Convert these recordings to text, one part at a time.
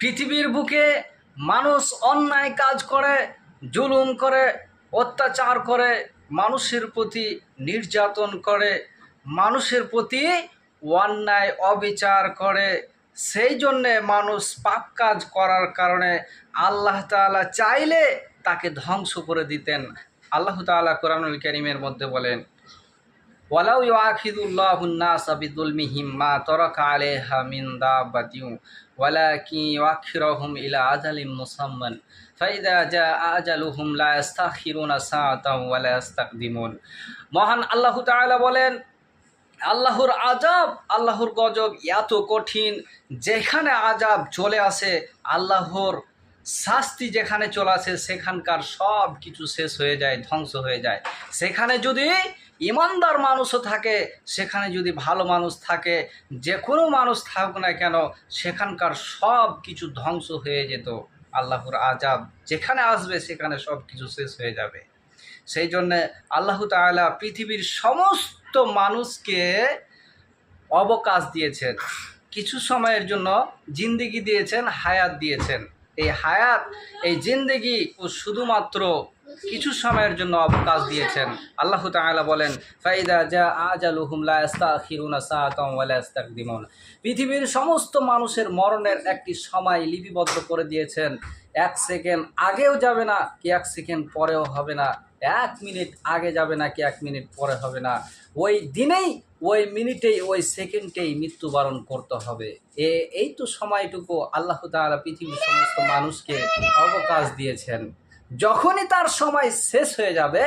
পৃথিবীর বুকে মানুষ অন্যায় কাজ করে, জুলুম করে, অত্যাচার করে, মানুষের প্রতি নির্যাতন করে, মানুষের প্রতি অন্যায় অবিচার করে। সেই জন্যে মানুষ পাপ কাজ করার কারণে আল্লাহ তাআলা চাইলে তাকে ধ্বংস করে দিতেন। আল্লাহ তাআলা কোরআনুল করিমের মধ্যে বলেন ওয়ালাউ ইয়াখিদুল্লাহুন্নাস বিদুলমিহিম মা তরাকা আলাইহা মিন দাবাতিউ, ওয়ালাকিন ইয়াখিরুহুম ইলা আজালিম মুসাম্মান ফাইদা জা আজালুহুম লা ইস্তাখিরুনা সাআতাও ওয়া লা ইস্তাকদিমুন। মহান আল্লাহ তাআলা বলেন, আল্লাহর আজাব আল্লাহর গজব এত কঠিন, যেখানে আজাব চলে আসে আল্লাহর শাস্তি যেখানে চলে আসে, সেখানকার সব কিছু শেষ হয়ে যায়, ধ্বংস হয়ে যায়। সেখানে যদি ইমানদার মানুষও থাকে, সেখানে যদি ভালো মানুষ থাকে, যে কোনো মানুষ থাকুক না কেন, সেখানকার সব কিছু ধ্বংস হয়ে যেত। আল্লাহর আজাব যেখানে আসবে, সেখানে সব কিছু শেষ হয়ে যাবে। সেই জন্যে আল্লাহ তাআলা পৃথিবীর সমস্ত মানুষকে অবকাশ দিয়েছেন। কিছু সময়ের জন্য জিন্দিগি দিয়েছেন, হায়াত দিয়েছেন। এই হায়াত, এই জিন্দেগি ও শুধুমাত্র কিছু সময়ের জন্য অবকাশ দিয়েছেন। আল্লাহ তাআলা বলেন, ফাইদা যা আজালুহুম লা ইস্তাখিরুনা সাআতাম ওয়া লা ইস্তাকদিমুন। পৃথিবীর সমস্ত মানুষের মরণের একটি সময় লিপিবদ্ধ করে দিয়েছেন। এক সেকেন্ড আগেও যাবে না, কি এক সেকেন্ড পরেও হবে না, এক মিনিট আগে যাবে না, কি এক মিনিট পরে হবে না। ওই দিনেই, ওই মিনিটেই, ওই সেকেন্ডেই মৃত্যুবরণ করতে হবে। এ, এই তো সময়টুকু আল্লাহ তালা পৃথিবীর সমস্ত মানুষকে অবকাশ দিয়েছেন। যখনই তার সময় শেষ হয়ে যাবে,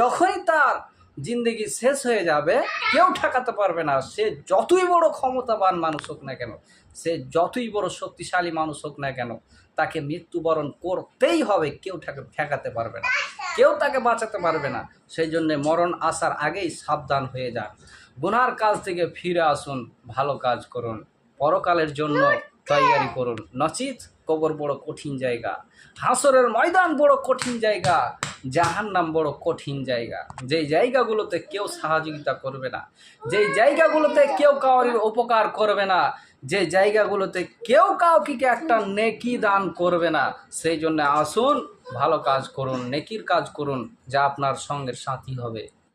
যখনই তার জিন্দগি শেষ হয়ে যাবে, কেউ ঠেকাতে পারবে না। সে যতই বড় ক্ষমতাবান মানুষ হোক না কেন, সে যতই বড় শক্তিশালী মানুষ হোক না কেন, তাকে মৃত্যুবরণ করতেই হবে, কেউ ঠেকা- ঠেকাতে পারবে না। কেউ তাকে বাঁচাতে পারবে না। সেই জন্যে মরণ আসার আগেই সাবধান হয়ে যান। গুনার কাজ থেকে ফিরে আসুন, ভালো কাজ করুন। পরকালের জন্য তৈয়ারি করুন। নচিত, কবর বড় কঠিন জায়গা। হাসরের ময়দান বড় কঠিন জায়গা। জাহান্নাম বড় কঠিন জায়গা। যেই জায়গাগুলোতে কেউ সহযোগিতা করবে না, যেই জায়গাগুলোতে কেউ কাউরির উপকার করবে না, যে জায়গাগুলোতে কেউ কাউকে একটা নেকি দান করবে না, সেই জন্য আসুন, ভালো কাজ করুন, নেকির কাজ করুন, যা আপনার সঙ্গের সাথী হবে।